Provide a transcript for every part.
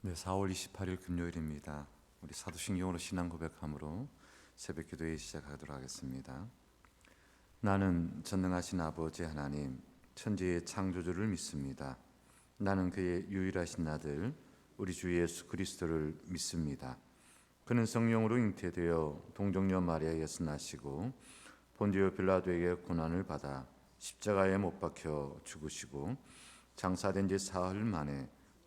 네, 4월 28일 금요일입니다. 우리 사도신경으로 신앙 고백함으로 새벽 기도회 시작하도록 하겠습니다. 나는 전능하신 아버지 하나님, 천지의 창조주를 믿습니다. 나는 그의 유일하신 아들, 우리 주 예수 그리스도를 믿습니다. 그는 성령으로 잉태되어 동정녀 마리아에서 나시고 본디오 빌라도에게 고난을 받아 십자가에 못 박혀 죽으시고 장사된 지 사흘 만에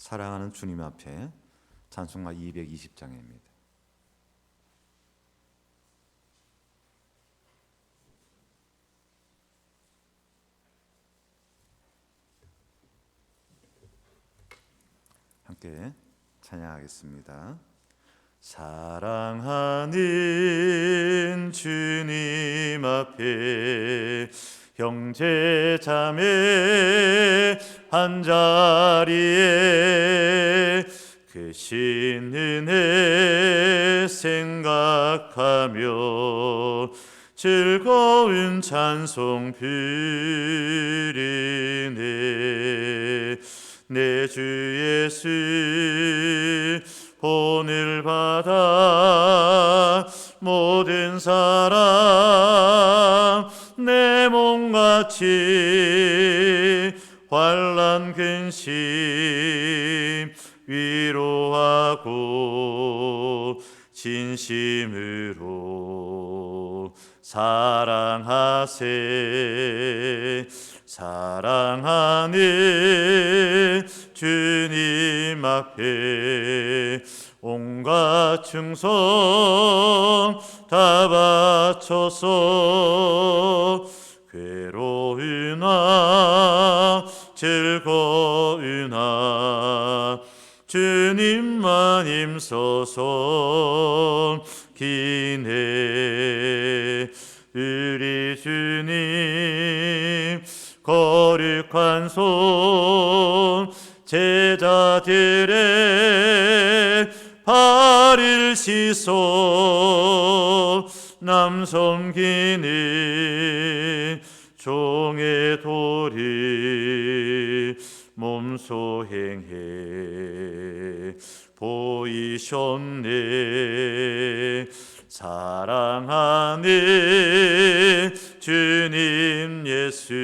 사랑하는 주님 앞에 찬송가 220장입니다. 함께 찬양하겠습니다. 사랑하는 주님 앞에 형제 자매 한 자리에 크신 은혜 생각하며 즐거운 찬송 부르네. 내 주 예수 본을 받아 모든 사람 내 몸같이 환란 근심 위로하고 진심으로 사랑하세. 사랑하는 주님 앞에 온갖 충성 다 바쳐서 괴로우나 즐거우나 주님만 임소서 기네 우리 주님 거룩한 손 제자들의 발을 씻어 남섬기는 종의 도리 몸소 행해 보이셨네. 사랑하는 주님 예수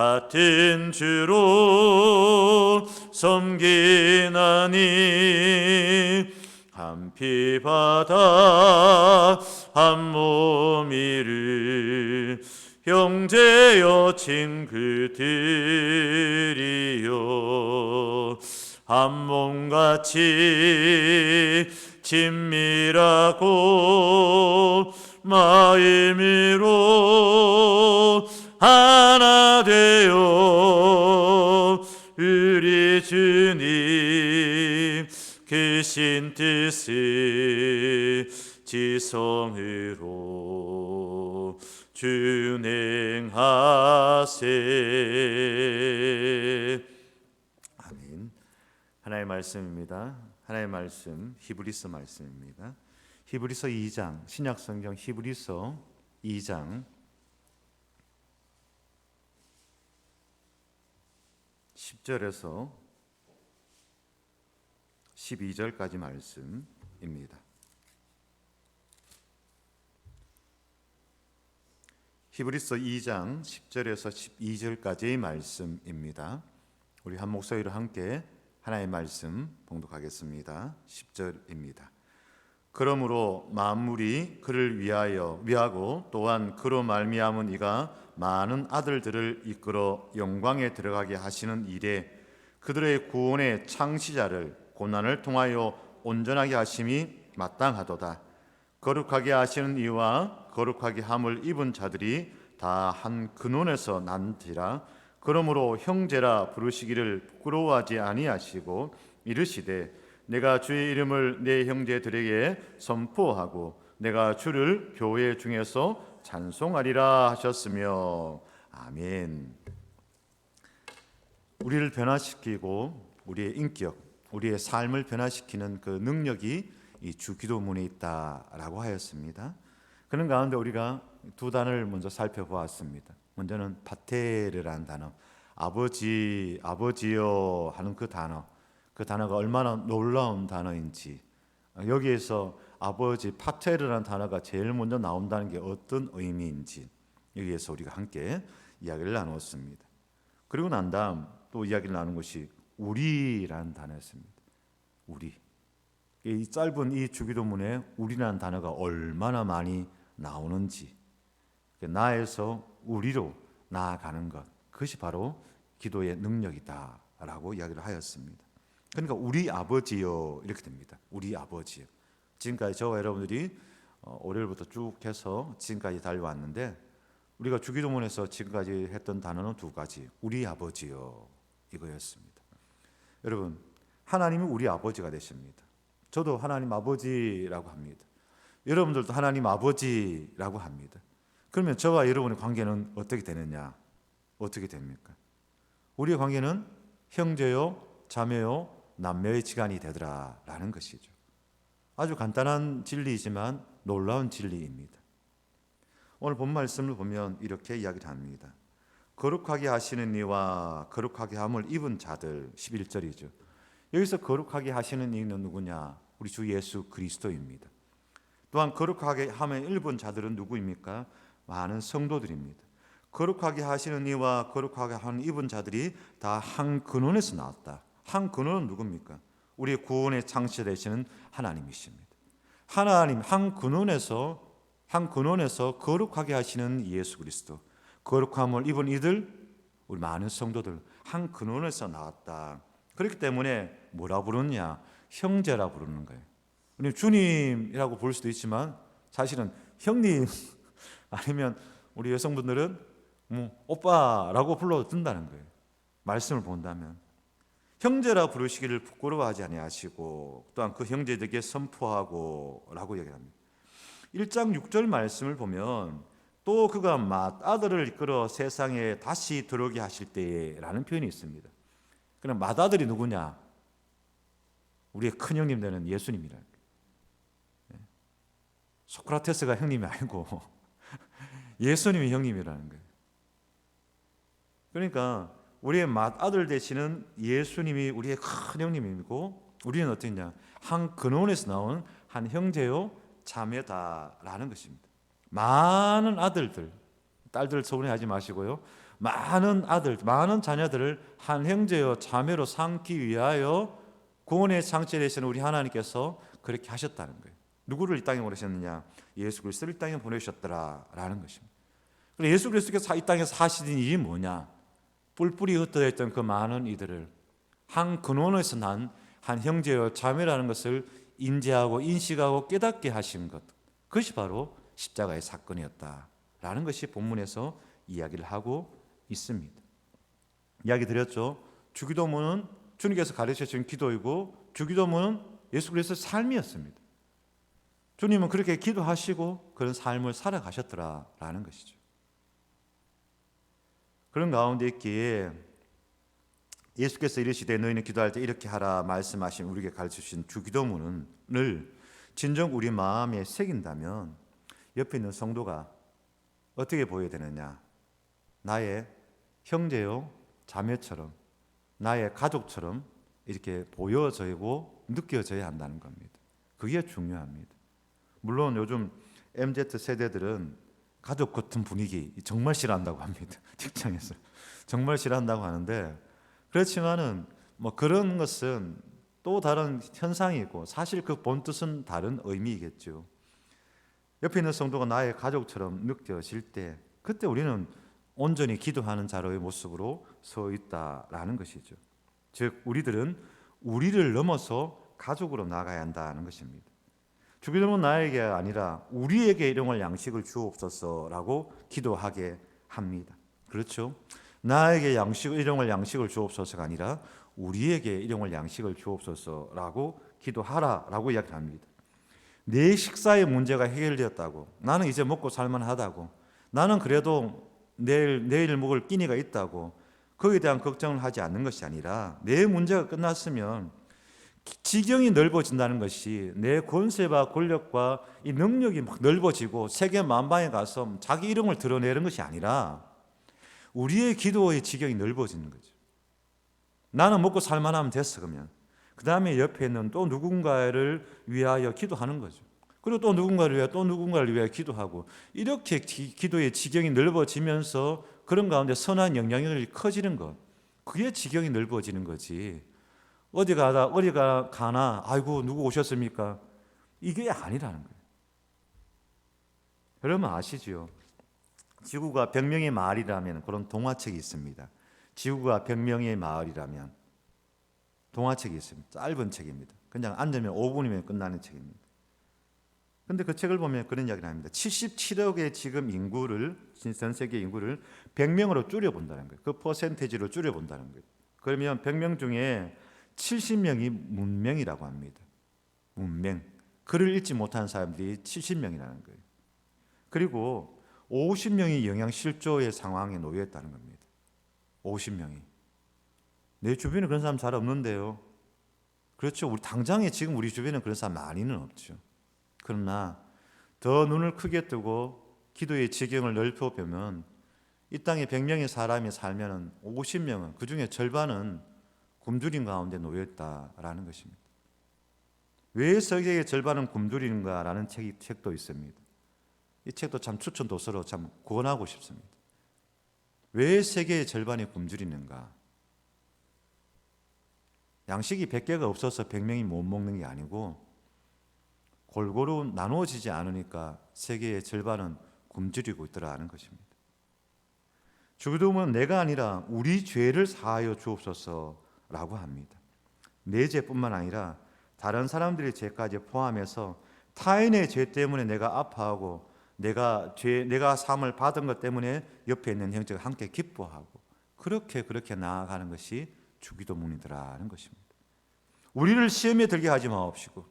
같은 주로 섬기나니 한 피 받아 한 몸이를 형제여 친구들이여 한 몸같이 친밀하고 마음으로 하나 되어 우리 주님 크신 뜻을 지성으로 준행하세 아멘. 하나의 말씀입니다. 하나의 말씀 히브리서 말씀입니다. 히브리서 2장 신약 성경 히브리서 2장 10절에서 12절까지 말씀입니다. 히브리서 2장 10절에서 12절까지의 말씀입니다. 우리 한 목소리로 함께 하나의 말씀 봉독하겠습니다. 10절입니다. 그러므로 만물이 그를 위하여 위하고 또한 그로 말미암은 이가 많은 아들들을 이끌어 영광에 들어가게 하시는 일에 그들의 구원의 창시자를 고난을 통하여 온전하게 하심이 마땅하도다. 거룩하게 하시는 이와 거룩하게 함을 입은 자들이 다 한 근원에서 난지라 그러므로 형제라 부르시기를 부끄러워하지 아니하시고 이르시되 내가 주의 이름을 내 형제들에게 선포하고 내가 주를 교회 중에서 찬송하리라 하셨으며 아멘. 우리를 변화시키고 우리의 인격, 우리의 삶을 변화시키는 그 능력이 이 주기도문에 있다라고 하였습니다. 그런 가운데 우리가 두 단어를 먼저 살펴보았습니다. 먼저는 파테르라는 단어, 아버지, 아버지요 하는 그 단어, 그 단어가 얼마나 놀라운 단어인지 여기에서 아버지 파테르라는 단어가 제일 먼저 나온다는 게 어떤 의미인지 여기에서 우리가 함께 이야기를 나누었습니다. 그리고 난 다음 또 이야기를 나눈 것이 우리라는 단어였습니다. 우리. 이 짧은 이 주기도문에 우리라는 단어가 얼마나 많이 나오는지 나에서 우리로 나아가는 것 그것이 바로 기도의 능력이다라고 이야기를 하였습니다. 그러니까 우리 아버지요 이렇게 됩니다. 우리 아버지요. 지금까지 저와 여러분들이 어, 월요일부터 쭉 해서 지금까지 달려왔는데 우리가 주기도문에서 지금까지 했던 단어는 두 가지. 우리 아버지요 이거였습니다. 여러분 하나님은 우리 아버지가 되십니다. 저도 하나님 아버지라고 합니다. 여러분들도 하나님 아버지라고 합니다. 그러면 저와 여러분의 관계는 어떻게 되느냐? 어떻게 됩니까? 우리의 관계는 형제요, 자매요, 남매의 지간이 되더라라는 것이죠. 아주 간단한 진리이지만 놀라운 진리입니다. 오늘 본 말씀을 보면 이렇게 이야기를 합니다. 거룩하게 하시는 이와 거룩하게 함을 입은 자들 11절이죠. 여기서 거룩하게 하시는 이는 누구냐? 우리 주 예수 그리스도입니다. 또한 거룩하게 함에 입은 자들은 누구입니까? 많은 성도들입니다. 거룩하게 하시는 이와 거룩하게 하는 입은 자들이 다 한 근원에서 나왔다. 한 근원은 누굽니까? 우리의 구원의 창시 되시는 하나님이십니다. 하나님 한 근원에서 한 근원에서 거룩하게 하시는 예수 그리스도 거룩함을 입은 이들 우리 많은 성도들 한 근원에서 나왔다. 그렇기 때문에 뭐라 부르냐? 형제라 부르는 거예요. 우리 주님이라고 부를 수도 있지만 사실은 형님 아니면 우리 여성분들은 뭐 오빠라고 불러도 된다는 거예요. 말씀을 본다면 형제라 부르시기를 부끄러워하지 아니하시고 또한 그 형제들에게 선포하고라고 얘기합니다. 1장 6절 말씀을 보면 또 그가 맏 아들을 이끌어 세상에 다시 들어오게 하실 때라는 표현이 있습니다. 그럼 맏 아들이 누구냐? 우리의 큰 형님 되는 예수님이라. 소크라테스가 형님이 아니고 예수님이 형님이라는 거예요. 그러니까 우리의 맏아들 되시는 예수님이 우리의 큰 형님이고 우리는 어떻냐? 한 근원에서 나온 한 형제요 자매다라는 것입니다. 많은 아들들, 딸들 서운해하지 마시고요. 많은 아들, 많은 자녀들을 한 형제요 자매로 삼기 위하여 구원의 창조되시는 우리 하나님께서 그렇게 하셨다는 거예요. 누구를 이 땅에 보내셨느냐? 예수 그리스도를 이 땅에 보내셨더라라는 것입니다. 예수 그리스도께서 이 땅에 사시는 일이 뭐냐? 뿔뿔이 흩어졌던 그 많은 이들을 한 근원에서 난 한 형제여 자매라는 것을 인지하고 인식하고 깨닫게 하신 것. 그것이 바로 십자가의 사건이었다라는 것이 본문에서 이야기를 하고 있습니다. 이야기 드렸죠. 주기도문은 주님께서 가르쳐 주신 기도이고 주기도문은 예수 그리스도의 삶이었습니다. 주님은 그렇게 기도하시고 그런 삶을 살아가셨더라라는 것이죠. 그런 가운데 있기에 예수께서 이르시되 너희는 기도할 때 이렇게 하라 말씀하신 우리에게 가르쳐 주신 주기도문을 진정 우리 마음에 새긴다면 옆에 있는 성도가 어떻게 보여야 되느냐? 나의 형제요 자매처럼 나의 가족처럼 이렇게 보여져고 느껴져야 한다는 겁니다. 그게 중요합니다. 물론 요즘 MZ 세대들은 가족 같은 분위기 정말 싫어한다고 합니다. 직장에서 정말 싫어한다고 하는데 그렇지만은 뭐 그런 것은 또 다른 현상이고 사실 그 본 뜻은 다른 의미이겠죠. 옆에 있는 성도가 나의 가족처럼 느껴질 때 그때 우리는 온전히 기도하는 자로의 모습으로 서 있다라는 것이죠. 즉 우리들은 우리를 넘어서 가족으로 나가야 한다는 것입니다. 주기도문 나에게 아니라 우리에게 일용할 양식을 주옵소서라고 기도하게 합니다. 그렇죠? 나에게 양식 일용할 양식을 주옵소서가 아니라 우리에게 일용할 양식을 주옵소서라고 기도하라라고 이야기합니다. 내 식사의 문제가 해결되었다고 나는 이제 먹고 살만하다고 나는 그래도 내일 내일 먹을 끼니가 있다고 거기에 대한 걱정을 하지 않는 것이 아니라 내 문제가 끝났으면 지경이 넓어진다는 것이 내 권세와 권력과 이 능력이 막 넓어지고 세계 만방에 가서 자기 이름을 드러내는 것이 아니라 우리의 기도의 지경이 넓어지는 거죠. 나는 먹고 살만하면 됐어 그러면 그 다음에 옆에 있는 또 누군가를 위하여 기도하는 거죠. 그리고 또 누군가를 위하여 또 누군가를 위하여 기도하고 이렇게 기, 기도의 지경이 넓어지면서 그런 가운데 선한 영향력이 커지는 것 그게 지경이 넓어지는 거지. 어디 가다 어디가 가나 아이고 누구 오셨습니까? 이게 아니라는 거예요. 여러분 아시죠? 지구가 100명의 마을이라면 그런 동화책이 있습니다. 지구가 100명의 마을이라면 동화책이 있습니다. 짧은 책입니다. 그냥 앉으면 5분이면 끝나는 책입니다. 근데 그 책을 보면 그런 이야기를 합니다. 77억의 지금 인구를 전 세계 인구를 100명으로 줄여 본다는 거예요. 그 퍼센테이지로 줄여 본다는 거예요. 그러면 100명 중에 70명이 문명이라고 합니다. 문명. 글을 읽지 못한 사람들이 70명이라는 거예요. 그리고 50명이 영양 실조의 상황에 놓여 있다는 겁니다. 50명이. 내 주변에 그런 사람 잘 없는데요. 그렇죠. 우리 당장에 지금 우리 주변에 그런 사람 많이는 없죠. 그러나 더 눈을 크게 뜨고 기도의 지경을 넓혀 보면 이 땅에 100명의 사람이 살면은 50명은 그 중에 절반은 굶주린 가운데 놓여 있다라는 것입니다. 왜 세계의 절반은 굶주리는가라는 책이 책도 있습니다. 이 책도 참 추천 도서로 참 권하고 싶습니다. 왜 세계의 절반이 굶주리는가? 양식이 100개가 없어서 100명이 못 먹는 게 아니고 골고루 나누어지지 않으니까 세계의 절반은 굶주리고 있더라는 것입니다. 주기도문은 내가 아니라 우리 죄를 사하여 주옵소서 라고 합니다. 내 죄뿐만 아니라 다른 사람들의 죄까지 포함해서 타인의 죄 때문에 내가 아파하고 내가 죄 내가 삶을 받은 것 때문에 옆에 있는 형제가 함께 기뻐하고 그렇게 그렇게 나아가는 것이 주기도문이더라는 것입니다. 우리를 시험에 들게 하지 마옵시고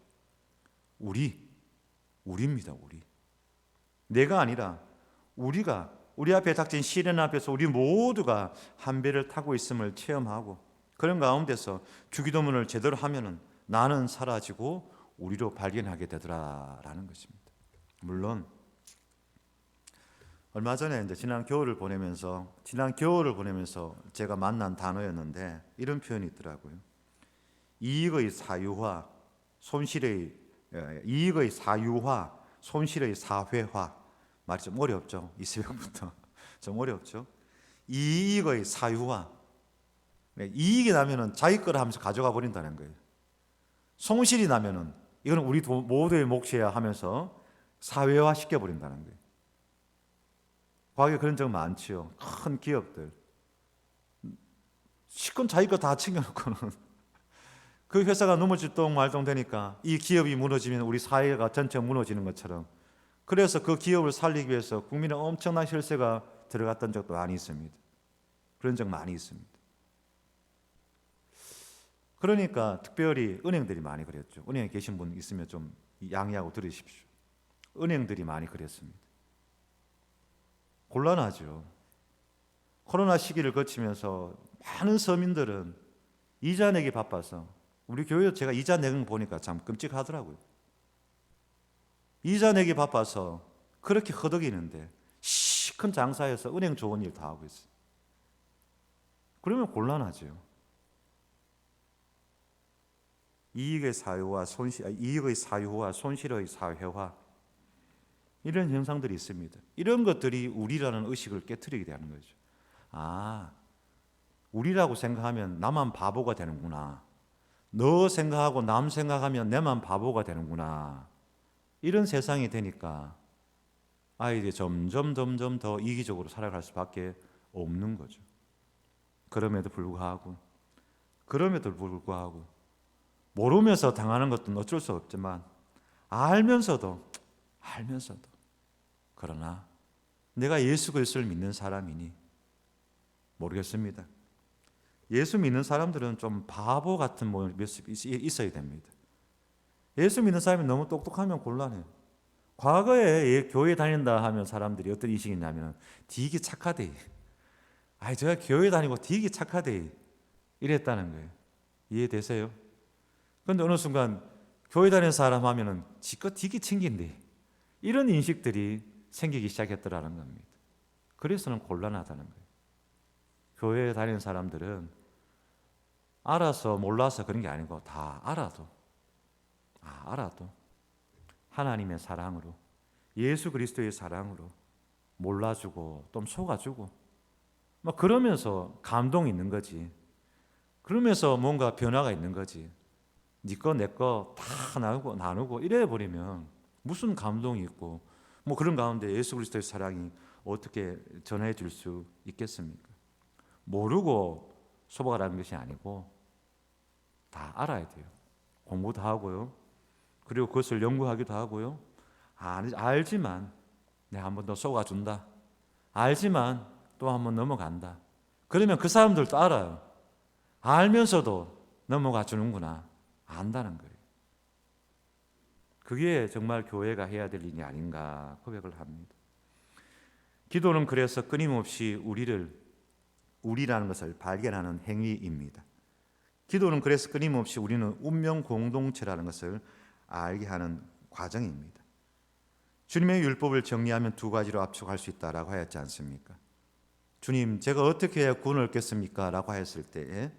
우리 우리입니다 우리 내가 아니라 우리가 우리 앞에 닥친 시련 앞에서 우리 모두가 한 배를 타고 있음을 체험하고 그런 가운데서 주기도문을 제대로 하면은 나는 사라지고 우리로 발견하게 되더라라는 것입니다. 물론 얼마 전에 이제 지난 겨울을 보내면서 지난 겨울을 보내면서 제가 만난 단어였는데 이런 표현이 있더라고요. 이익의 사유화, 손실의 예, 이익의 사유화, 손실의 사회화 말이 좀 어렵죠. 이 새벽부터 좀 어렵죠. 이익의 사유화, 네, 이익이 나면은 자기 거를 하면서 가져가 버린다는 거예요. 손실이 나면은 이거는 우리 모두의 몫이야 하면서 사회화 시켜 버린다는 거예요. 과거에 그런 적 많지요. 큰 기업들 시건 자기 거 다 챙겨놓고는 그 회사가 넘어질 동 말동 되니까 이 기업이 무너지면 우리 사회가 전체 무너지는 것처럼 그래서 그 기업을 살리기 위해서 국민의 엄청난 혈세가 들어갔던 적도 많이 있습니다. 그런 적 많이 있습니다. 그러니까 특별히 은행들이 많이 그랬죠. 은행에 계신 분 있으면 좀 양해하고 들으십시오. 은행들이 많이 그랬습니다. 곤란하죠. 코로나 시기를 거치면서 많은 서민들은 이자 내기 바빠서 우리 교회 제가 이자 내는 거 보니까 참 끔찍하더라고요. 이자 내기 바빠서 그렇게 허덕이는데 시큰 장사에서 은행 좋은 일 다 하고 있어요. 그러면 곤란하죠. 이익의 사유와 손실, 이익의 사유와 손실의 사회화 이런 현상들이 있습니다. 이런 것들이 우리라는 의식을 깨뜨리게 되는 거죠. 아, 우리라고 생각하면 나만 바보가 되는구나. 너 생각하고 남 생각하면 내만 바보가 되는구나. 이런 세상이 되니까 아이들이 점점 점점 더 이기적으로 살아갈 수밖에 없는 거죠. 그럼에도 불구하고 그럼에도 불구하고 모르면서 당하는 것도 어쩔 수 없지만 알면서도 알면서도 그러나 내가 예수 그리스도를 믿는 사람이니 모르겠습니다. 예수 믿는 사람들은 좀 바보 같은 모습이 있- 있어야 됩니다. 예수 믿는 사람이 너무 똑똑하면 곤란해요. 과거에 예, 교회 다닌다 하면 사람들이 어떤 인식이 있냐면 되게 착하대. 아이 제가 교회 다니고 되게 착하대. 이랬다는 거예요. 이해되세요? 그런데 어느 순간 교회 다니는 사람 하면은 지껏 되게 챙긴대. 이런 인식들이 생기기 시작했더라는 겁니다. 그래서는 곤란하다는 거예요. 교회에 다니는 사람들은 알아서 몰라서 그런 게 아니고 다 알아도 아, 알아도 하나님의 사랑으로 예수 그리스도의 사랑으로 몰라주고 좀 속아주고 막 그러면서 감동이 있는 거지. 그러면서 뭔가 변화가 있는 거지. 니꺼 내 거 다 나누고 나누고 이래 버리면 무슨 감동이 있고 뭐 그런 가운데 예수 그리스도의 사랑이 어떻게 전해 줄수 있겠습니까? 모르고 소박하라는 것이 아니고 다 알아야 돼요. 공부도 하고요. 그리고 그것을 연구하기도 하고요. 알, 알지만 내가 한 번 더 속아준다. 알지만 또 한 번 넘어간다. 그러면 그 사람들도 알아요. 알면서도 넘어가 주는구나. 안다는 거예요. 그게 정말 교회가 해야 될 일이 아닌가 고백을 합니다. 기도는 그래서 끊임없이 우리를 우리라는 것을 발견하는 행위입니다. 기도는 그래서 끊임없이 우리는 운명 공동체라는 것을 알게 하는 과정입니다. 주님의 율법을 정리하면 두 가지로 압축할 수 있다라고 하였지 않습니까? 주님, 제가 어떻게 해야 구원을 얻겠습니까? 라고 하였을 때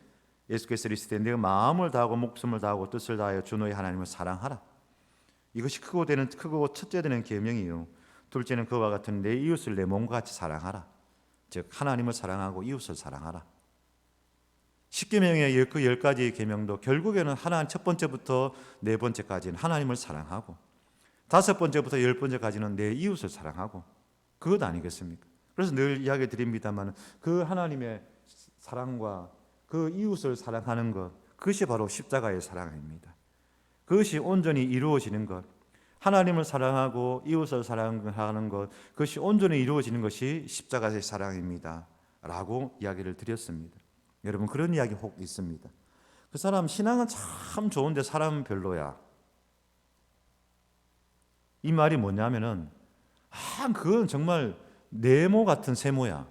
예수께서 이르시되 내가 마음을 다하고 목숨을 다하고 뜻을 다하여 주 너의 하나님을 사랑하라. 이것이 크고 되는 크고 첫째 되는 계명이요. 둘째는 그와 같은 내 이웃을 내 몸과 같이 사랑하라. 즉 하나님을 사랑하고 이웃을 사랑하라. 십계명의 그 열 가지의 계명도 결국에는 하나님 첫 번째부터 네 번째까지는 하나님을 사랑하고 다섯 번째부터 열 번째까지는 내 이웃을 사랑하고 그것 아니겠습니까? 그래서 늘 이야기 드립니다만 그 하나님의 사랑과 그 이웃을 사랑하는 것 그것이 바로 십자가의 사랑입니다. 그것이 온전히 이루어지는 것 하나님을 사랑하고 이웃을 사랑하는 것 그것이 온전히 이루어지는 것이 십자가의 사랑입니다 라고 이야기를 드렸습니다. 여러분 그런 이야기 혹 있습니다. 그 사람 신앙은 참 좋은데 사람은 별로야. 이 말이 뭐냐면은 아 그건 정말 네모 같은 세모야.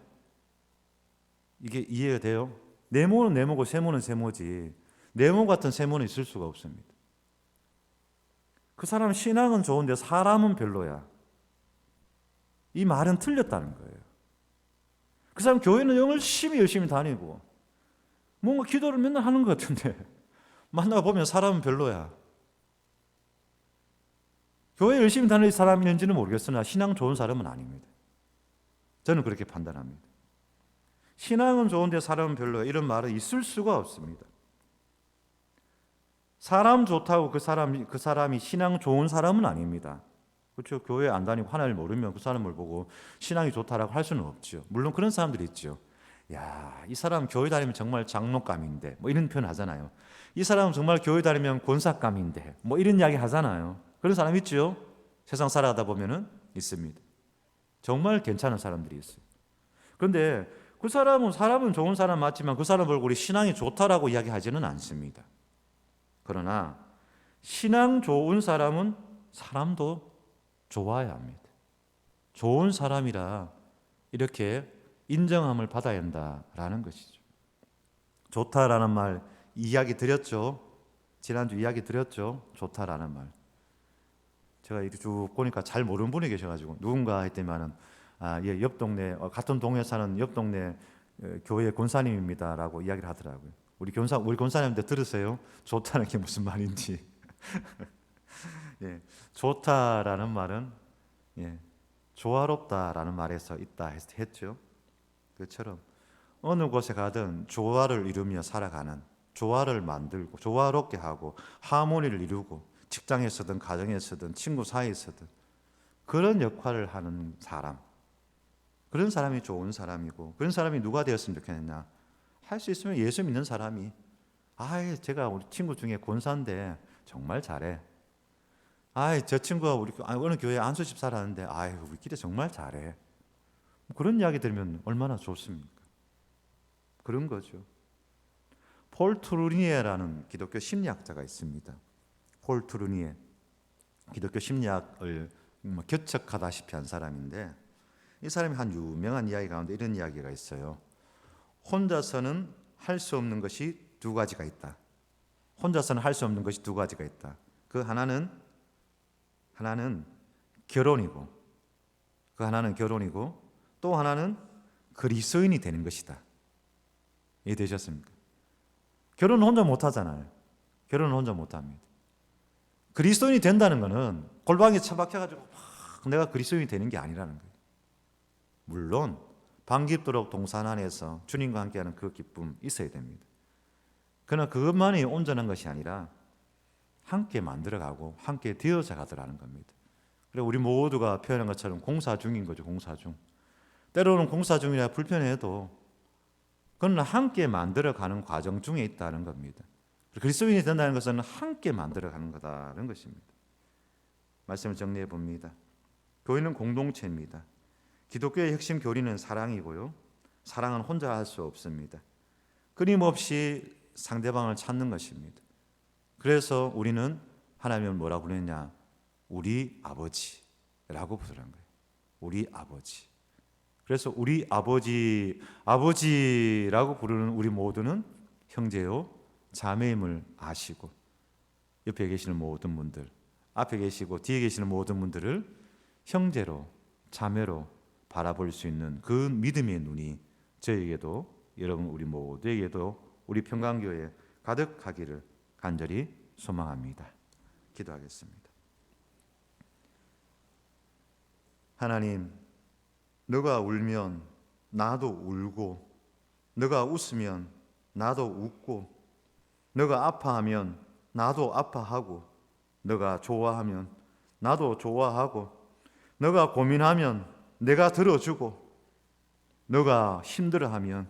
이게 이해가 돼요? 네모는 네모고 세모는 세모지. 네모 같은 세모는 있을 수가 없습니다. 그 사람 신앙은 좋은데 사람은 별로야. 이 말은 틀렸다는 거예요. 그 사람 교회는 열심히 열심히 다니고 뭔가 기도를 맨날 하는 것 같은데 만나 보면 사람은 별로야. 교회 열심히 다니는 사람인지는 모르겠으나 신앙 좋은 사람은 아닙니다. 저는 그렇게 판단합니다. 신앙은 좋은데 사람은 별로야. 이런 말은 있을 수가 없습니다. 사람 좋다고 그 사람이 그 사람이 신앙 좋은 사람은 아닙니다. 그렇죠. 교회 안 다니고 하나님을 모르면 그 사람을 보고 신앙이 좋다라고 할 수는 없죠. 물론 그런 사람들이 있죠. 야, 이 사람 교회 다니면 정말 장로감인데 뭐 이런 표현 하잖아요. 이 사람은 정말 교회 다니면 권사감인데 뭐 이런 이야기 하잖아요. 그런 사람 있죠. 세상 살아가다 보면은 있습니다. 정말 괜찮은 사람들이 있어요. 그런데 그 사람은 사람은 좋은 사람 맞지만 그 사람 얼굴이 신앙이 좋다라고 이야기하지는 않습니다. 그러나 신앙 좋은 사람은 사람도 좋아야 합니다. 좋은 사람이라 이렇게 인정함을 받아야 한다라는 것이죠. 좋다라는 말 이야기 드렸죠. 지난주 이야기 드렸죠. 좋다라는 말. 제가 이렇게 쭉 보니까 잘 모르는 분이 계셔가지고 누군가 했더니만은 아, 예, 옆 동네 어, 같은 동에 사는 옆 동네 어, 교회 권사님입니다라고 이야기를 하더라고요. 우리 권사 우리 권사님들 들으세요. 좋다는 게 무슨 말인지. 예, 좋다라는 말은 예, 조화롭다라는 말에서 있다 했죠. 그처럼 어느 곳에 가든 조화를 이루며 살아가는 조화를 만들고 조화롭게 하고 하모니를 이루고 직장에서든 가정에서든 친구 사이에서든 그런 역할을 하는 사람 그런 사람이 좋은 사람이고 그런 사람이 누가 되었으면 좋겠느냐 할 수 있으면 예수 믿는 사람이 아 제가 우리 친구 중에 권사인데 정말 잘해 아 저 친구가 우리 어느 교회 안수집 살았는데 아유 우리끼리 정말 잘해 그런 이야기 들으면 얼마나 좋습니까? 그런 거죠. 폴 투르니에라는 기독교 심리학자가 있습니다. 폴 투르니에 기독교 심리학을 뭐 개척하다시피 한 사람인데 이 사람이 한 유명한 이야기 가운데 이런 이야기가 있어요. 혼자서는 할 수 없는 것이 두 가지가 있다. 혼자서는 할 수 없는 것이 두 가지가 있다. 그 하나는 하나는 결혼이고 그 하나는 결혼이고 또 하나는 그리스도인이 되는 것이다. 이해되셨습니까? 결혼은 혼자 못 하잖아요. 결혼은 혼자 못 합니다. 그리스도인이 된다는 것은 골방에 처박혀 가지고 내가 그리스도인이 되는 게 아니라는 거예요. 물론 반깁도록 동산 안에서 주님과 함께하는 그 기쁨 있어야 됩니다. 그러나 그것만이 온전한 것이 아니라 함께 만들어가고 함께 되어져 가더라는 겁니다. 그리고 우리 모두가 표현한 것처럼 공사 중인 거죠, 공사 중. 때로는 공사 중이라 불편해도 그건 함께 만들어가는 과정 중에 있다는 겁니다. 그리스도인이 된다는 것은 함께 만들어가는 거다는 것입니다. 말씀을 정리해 봅니다. 교회는 공동체입니다. 기독교의 핵심 교리는 사랑이고요. 사랑은 혼자 할 수 없습니다. 끊임없이 상대방을 찾는 것입니다. 그래서 우리는 하나님을 뭐라고 부르느냐? 우리 아버지라고 부르는 거예요. 우리 아버지. 그래서 우리 아버지 아버지라고 부르는 우리 모두는 형제요 자매임을 아시고 옆에 계시는 모든 분들 앞에 계시고 뒤에 계시는 모든 분들을 형제로 자매로 바라볼 수 있는 그 믿음의 눈이 저에게도 여러분 우리 모두에게도 우리 평강교회 가득하기를 간절히 소망합니다. 기도하겠습니다. 하나님, 너가 울면 나도 울고, 너가 웃으면 나도 웃고, 너가 아파하면 나도 아파하고, 너가 좋아하면 나도 좋아하고, 너가 고민하면 내가 들어주고, 너가 힘들어하면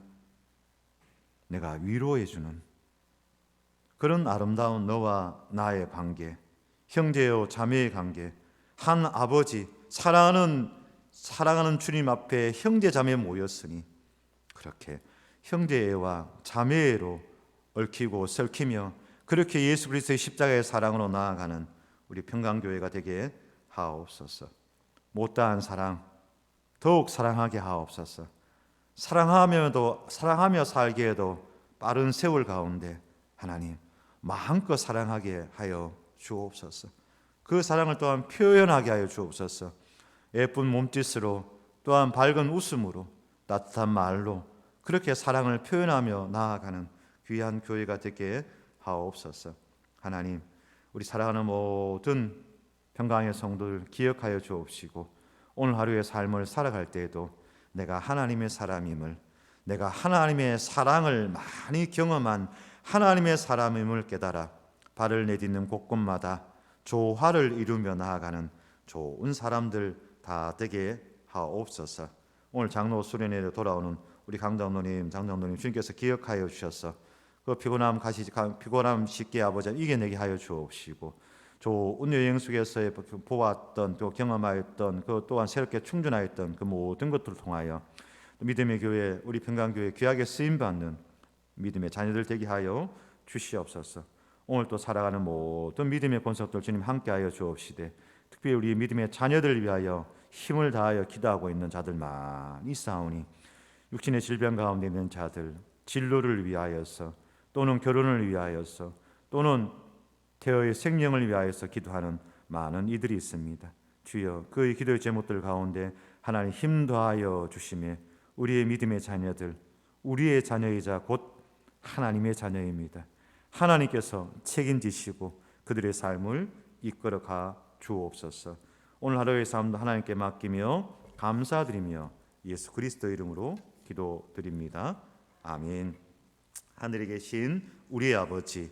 내가 위로해주는 그런 아름다운 너와 나의 관계, 형제요 자매의 관계, 한 아버지 사랑하는 사랑하는 주님 앞에 형제 자매 모였으니 그렇게 형제와 자매로 얽히고 설키며 그렇게 예수 그리스도의 십자가의 사랑으로 나아가는 우리 평강교회가 되게 하옵소서. 못다한 사랑 더욱 사랑하게 하옵소서. 사랑하며도 사랑하며 살게 해도 빠른 세월 가운데 하나님 마음껏 사랑하게 하여 주옵소서. 그 사랑을 또한 표현하게 하여 주옵소서. 예쁜 몸짓으로 또한 밝은 웃음으로 따뜻한 말로 그렇게 사랑을 표현하며 나아가는 귀한 교회가 되게 하옵소서. 하나님, 우리 사랑하는 모든 평강의 성도들 기억하여 주옵시고 오늘 하루의 삶을 살아갈 때에도 내가 하나님의 사람임을 내가 하나님의 사랑을 많이 경험한 하나님의 사람임을 깨달아 발을 내딛는 곳곳마다 조화를 이루며 나아가는 좋은 사람들 다 되게 하옵소서. 오늘 장로 수련회에 돌아오는 우리 강장로님, 장장로님 주님께서 기억하여 주셔서 그 피곤함 가시 피곤함 쉽게 아버지 이겨내게 하여 주옵시고 좋은 여행 속에서의 보았던 또 경험하였던 그 또한 새롭게 충전하였던 그 모든 것들을 통하여 믿음의 교회 우리 평강교회 귀하게 쓰임 받는 믿음의 자녀들 되게 하여 주시옵소서. 오늘 또 살아가는 모든 믿음의 권속들 주님 함께하여 주옵시되 특별히 우리 믿음의 자녀들을 위하여 힘을 다하여 기도하고 있는 자들 많이 있사오니 육신의 질병 가운데 있는 자들 진로를 위하여서 또는 결혼을 위하여서 또는 태어의 생명을 위하여서 기도하는 많은 이들이 있습니다. 주여 그의 기도의 제목들 가운데 하나님 힘 더하여 주시며 우리의 믿음의 자녀들 우리의 자녀이자 곧 하나님의 자녀입니다. 하나님께서 책임지시고 그들의 삶을 이끌어 가 주옵소서. 오늘 하루의 삶도 하나님께 맡기며 감사드리며 예수 그리스도 이름으로 기도드립니다. 아멘. 하늘에 계신 우리의 아버지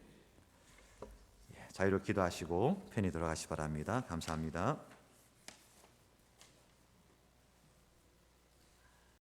예, 자유로 기도하시고 편히 들어가시 바랍니다. 감사합니다.